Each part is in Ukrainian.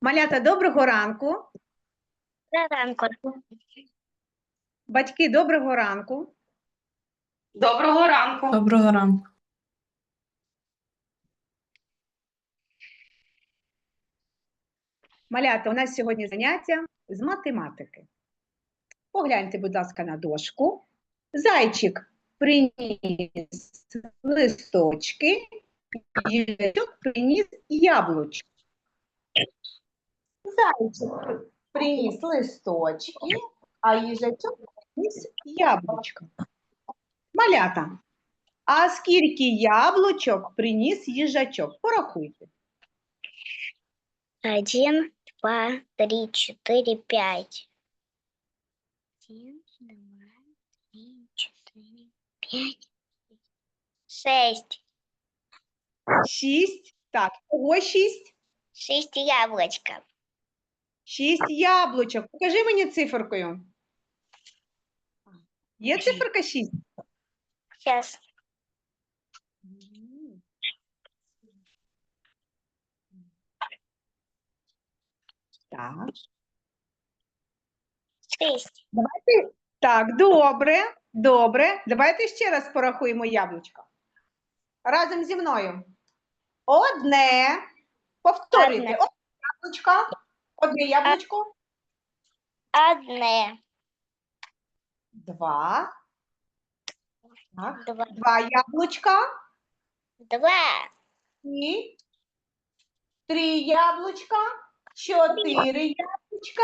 Малята, доброго ранку. Ранку. Батьки, доброго ранку. Доброго ранку. Доброго ранку. Малята, у нас сьогодні заняття з математики. Погляньте, будь ласка, на дошку. Зайчик приніс листочки, їжачок приніс яблучко. Зайчик приніс листочки, а їжачок приніс яблучко. Малята, а скільки яблучок приніс їжачок? Порахуйте. Один, два, три, четыре, пять. Один, два, три, четыре, пять, шесть. Шість. Так, кого шість? Шесть яблочков. Шість яблучок. Покажи мені циферкою. Є циферка шість? Сейчас. Так. Шесть. Давайте. Так, добре, добре. Давайте ще раз порахуємо яблучка. Разом зі мною. Одне. Повторюйте. Одне. Одне яблучко. Одне яблучко. Одне, Два. Так. два, Два яблучка. два, І три яблучка. Чотири яблучка.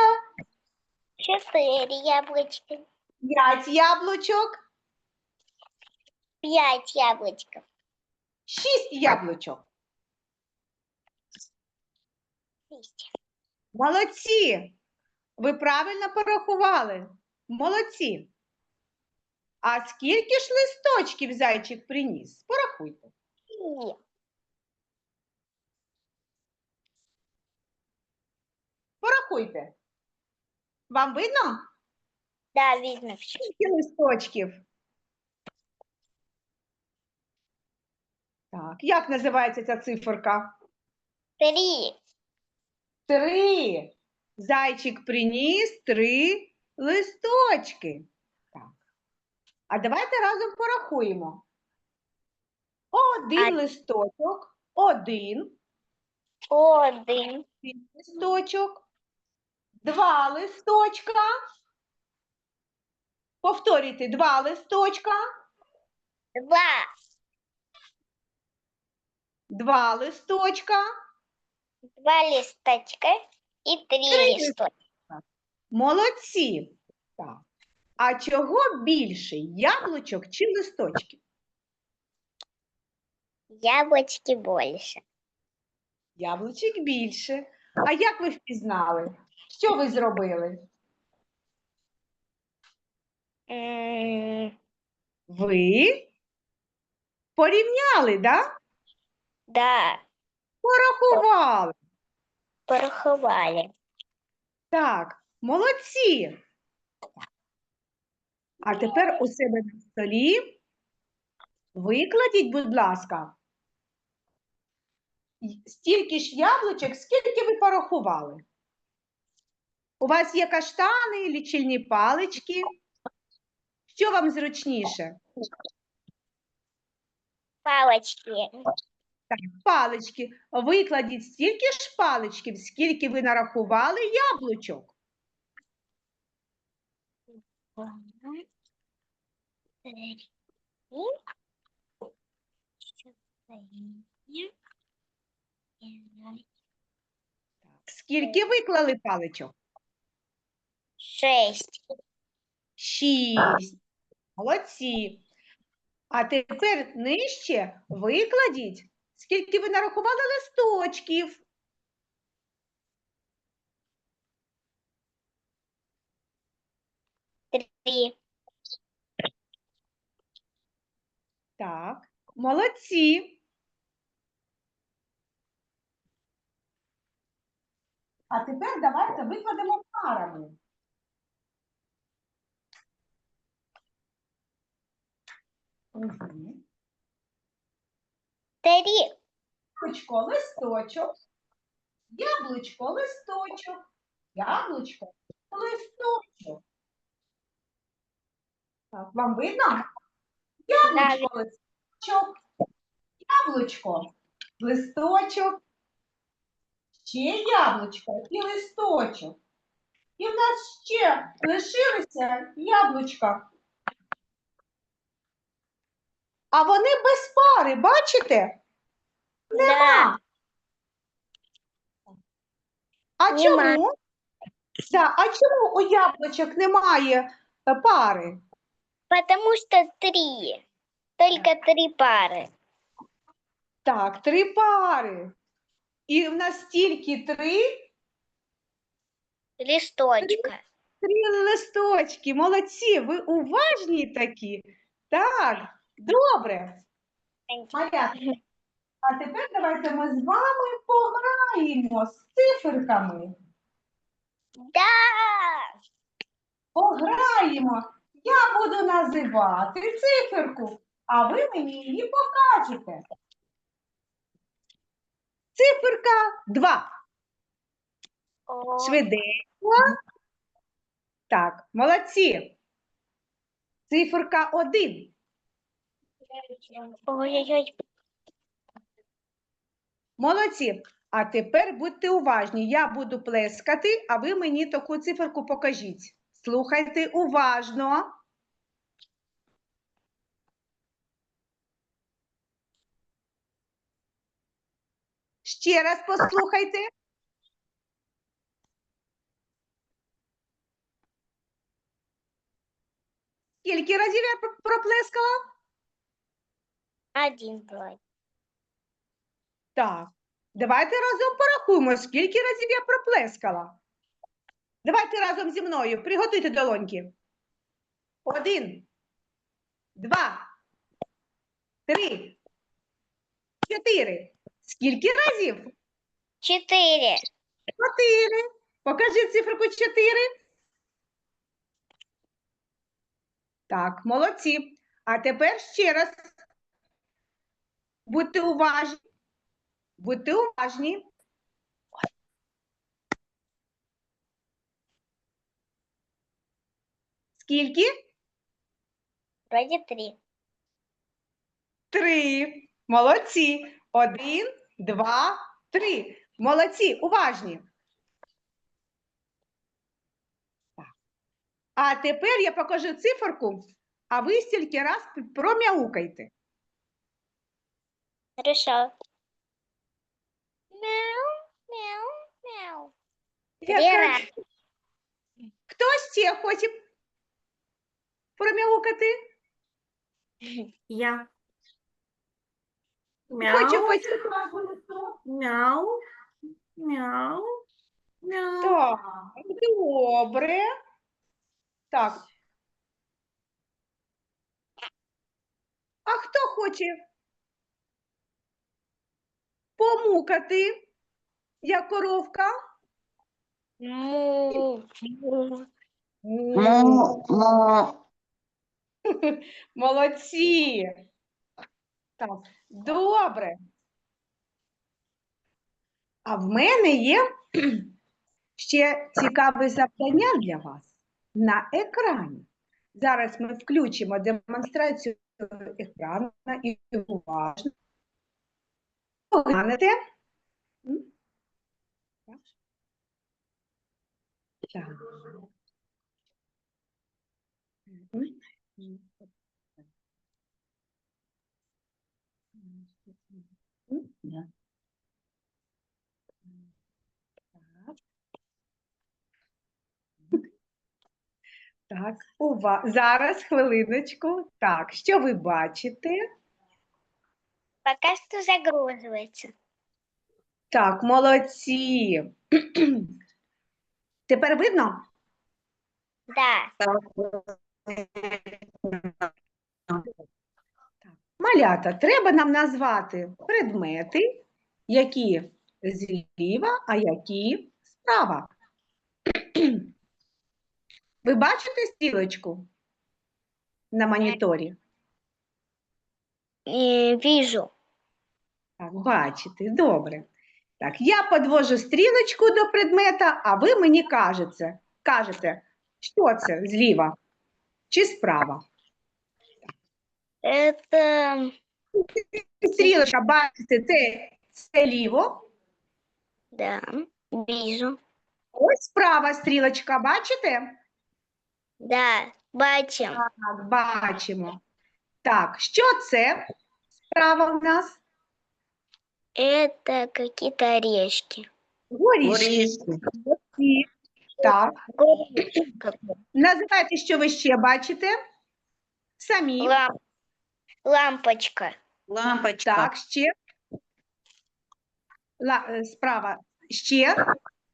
четыре яблочка, П'ять яблучок. пять яблочков, Шість яблучок. шесть. Молодці! Ви правильно порахували. Молодці. А скільки ж листочків зайчик приніс? Порахуйте. Порахуйте. Вам видно? Да, видно. Скільки листочків? Так, як називається ця циферка? Три. Три. Зайчик приніс три листочки. Так. А давайте разом порахуємо. Один А- листочок, один Один, листочок, два листочка. Повторюйте, два листочка, два, два листочка. Два листочка и три Три листочка. Молодці. Так. А чого більше? Яблучок чи листочків? Яблочки больше. Яблучок більше. А як ви впізнали? Що ви зробили? Ви порівняли, да? Да, Порахували. порахували. Так, молодці. А тепер у себе на столі викладіть, будь ласка, стільки ж яблучок, скільки ви порахували. У вас є каштани, лічильні палички. Що вам зручніше? Палочки. Так, палички. Викладіть стільки ж паличків, скільки ви нарахували яблучок. Скільки виклали паличок? шесть. Шість. Молодці. А тепер нижче викладіть, скільки ви нарахували листочків. Три. Так, молодці. А тепер давайте викладемо парами. Мгм. Три. Ручко, листочок, Яблучко, листочок. Яблучко, листочок. Так, вам видно? Яблучко, листочок. Яблучко, листочок. Ще яблучко і листочок. І в нас ще лишилися яблучка. А вони без пари, бачите? Да. А Нема. чому? Да, а чому у яблучок немає е, пари? Потому что три. Только три пары. Так, три пари. І в нас тільки три, Листочка. три листочки. Молодці, ви уважні такі. Так, добре. Малятка, А тепер давайте ми з вами пограємо з циферками. Да. Пограємо. Я буду називати циферку, а ви мені її покажете. Циферка 2. О, Швиденько. Так, молодці. Циферка 1. Ой-ой-ой. Молодці. А тепер будьте уважні. Я буду плескати, а ви мені таку циферку покажіть. Слухайте уважно. Ще раз послухайте. Скільки разів я проплескала? Один вроде. Так. Давайте разом порахуємо, скільки разів я проплескала. Давайте разом зі мною. Приготуйте долоньки. Один, два, три, чотири. Скільки разів? Четыре. Чотири. Покажи циферку чотири. Так, молодці. А тепер ще раз. Будьте уважні. Будьте уважні. Скільки? Вроде три. Три. Молодці. Один, два, три. Молодці, уважні. А тепер я покажу циферку, а ви стільки раз промяукайте. Хорошо. Мяу, мяу, мяу. Я кажу, рази. Хто ще хоче промяукати? Я. Хочу Мяу, мяу, мяу, мяу. Так, добре. Так. А хто хоче помукати, як коровка? Му. Му. Молодці. Так, добре. А в мене є ще цікаве завдання для вас на екрані. Зараз ми включимо демонстрацію екрану і уважно поглянете. Так. Так, ува... зараз хвилиночку. Так, що ви бачите? Пока что загруживается. Так, молодці. Тепер видно? Да. Малята, треба нам назвати предмети, які зліва, а які справа. Ви бачите стрілочку на моніторі? Э, вижу. Так, бачите, добре. Так, я подвожу стрілочку до предмета, а ви мені кажете, кажете, що це зліва чи справа. Это, Стрілочка, бачите, це, це ліво, да, вижу. ось справа стрілочка, бачите? Да, бачим. Так, бачимо. Так, що це справа в нас? Это какие-то орешки. Горішки. Так, називайте, що ви ще бачите. Самі. Лам- Лампочка. Лампочка. Так, ще. Ла, е, справа. Ще.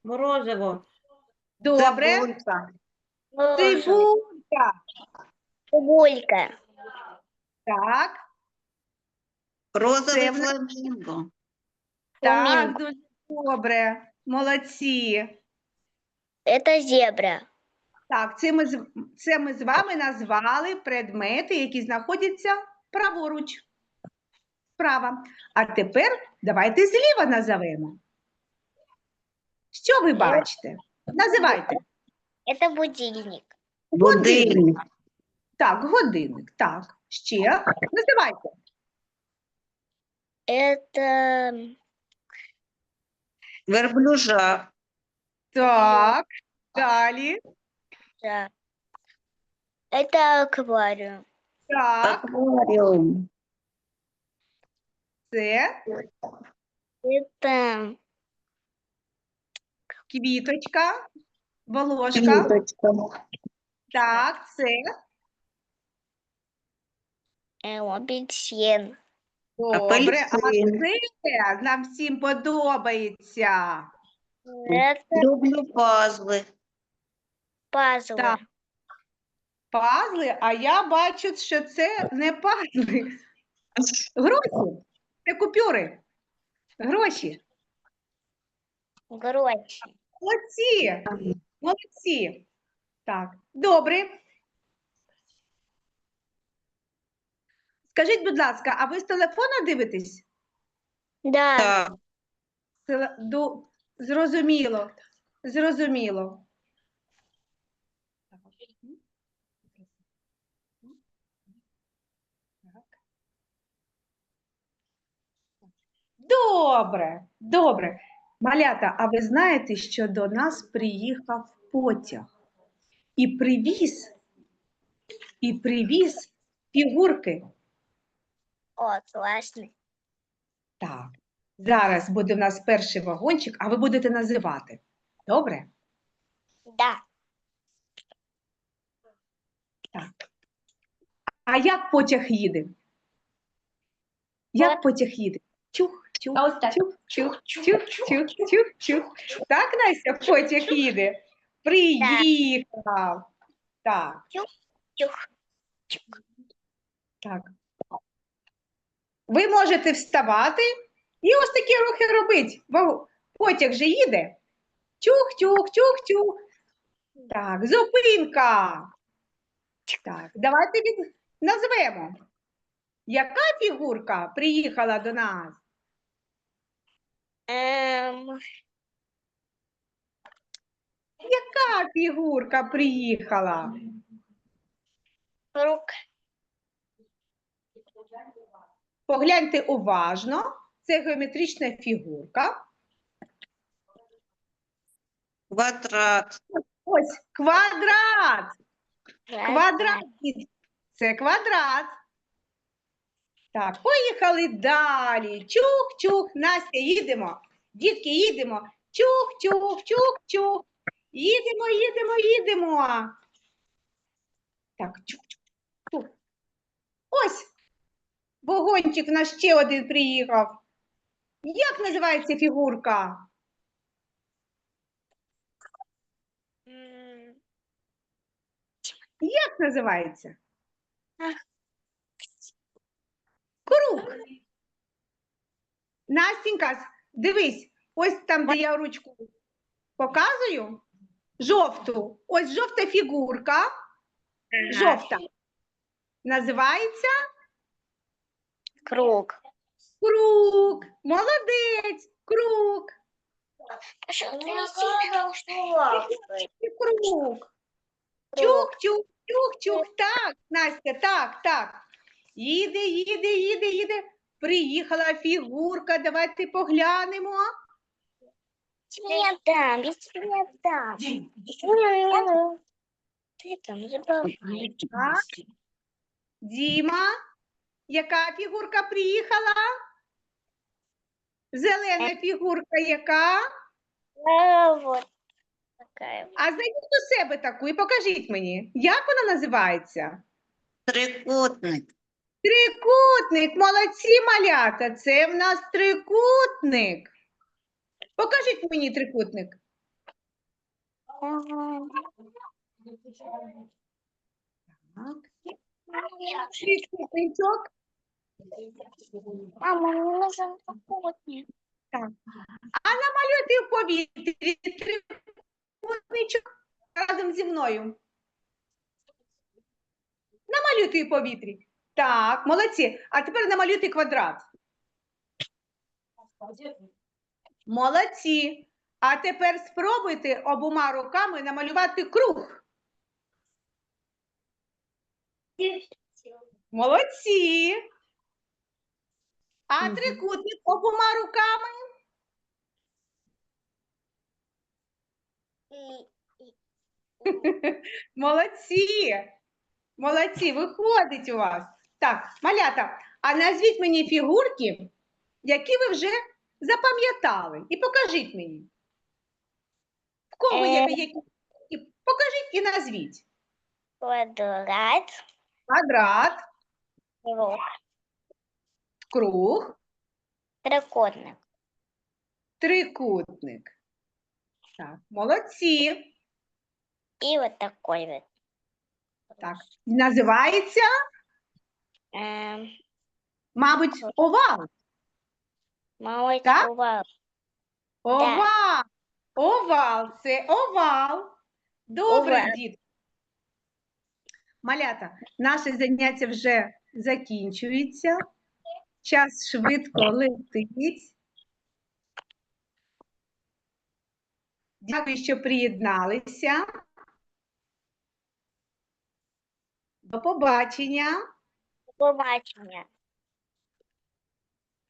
Морозиво. Добре. Цибулька. Цибулька. Цибулька. Так, Розовий Це в фламінго. так, Фламінго. дуже добре. Молодці. Это зебра. Так, це ми, з- це ми з вами назвали предмети, які знаходяться праворуч. Справа. А тепер давайте зліва назовемо. Що ви бачите? Називайте. Это будильник. Будильник. Так, годинник. Так. Ще. Називайте. Это Верблюжа. Так. Далі. да. Это аквариум. Так. Акваріум. Це Это квіточка. Волошка. Квіточка. Так, це. э, апельсин. Добре. А Апельсин. це нам всім подобається. Это Люблю пазли. пазлы. Так. Пазли, а я бачу, що це не пазли. Гроші. Це купюри. Гроші. Гроши. Молодці. Молодці. Так, добре. Скажіть, будь ласка, а ви з телефона дивитесь? Да. Так. Теле- Зрозуміло. Зрозуміло. Добре, добре. Малята, а ви знаєте, що до нас приїхав потяг і привіз, і привіз фігурки. О, классно. Так, зараз буде в нас перший вагончик, а ви будете називати. Добре? Да. А як потяг їде? Як потяг їде? Чух, чух, А ось так. чух, чух, чух, чух, чух, чух. Так, Настя, потяг їде? Приїхав. Так, Чух. так. Ви можете вставати і ось такі рухи робити. Бо потяг же їде. Чух. Так, зупинка. Так, давайте від... назвемо. Яка фігурка приїхала до нас? Эм, Яка фігурка приїхала? круг. Погляньте уважно. Це геометрична фігурка. Квадрат. Ось квадрат. Квадрат. Це квадрат. Так, поїхали далі. Чух-чух. Настя, їдемо. Дітки, їдемо. Чух-чух, чух-чух. Їдемо, їдемо, їдемо. Так, чух-чух. чух. Ось. Вогончик в нас ще один приїхав. Як називається фігурка? Як називається? Круг. Настінька, дивись, ось там, де я ручку показую, жовту. Ось жовта фігурка, жовта. Називається Круг. круг. Молодець, круг. Что ты І круг. Тюк-тюк, тюк-тюк. Так, Настя, так, так. Їде, їде, їде, їде. Приїхала фігурка. Давайте поглянемо. Тебе не дам, я тебе не дам. Ты там забывай. Так. Діма, яка фігурка приїхала? Зелена фігурка яка? А, вот такая. А знайдіть у себе таку і покажіть мені, як вона називається? Трикутник. Трикутник, молодці малята, це в нас трикутник. Покажіть мені трикутник. Трикутничок. Мама, мне нужен попутник. А намалюйте в повітрі трикутничок разом зі мною. Намалюйте в повітрі. Так, молодці. А тепер намалюйте квадрат. Молодці. А тепер спробуйте обома руками намалювати круг. Молодці. А трикутник обома руками. Молодці. Молодці, виходить у вас. Так, малята, а назвіть мені фігурки, які ви вже запам'ятали. І покажіть мені. В кого є Е. які? фігурки? Покажіть і назвіть. Квадрат. Квадрат, Круг. Круг, Трикутник. трикутник. Так, молодці. И вот такой вот. Так. Називається, Эм, мабуть, овал. малый Так? овал. Овал. Овал. Це овал. Добре, Овал. дід. Малята, наше заняття вже закінчується. Час швидко летить. Дякую, що приєдналися. До побачення. До Побачення.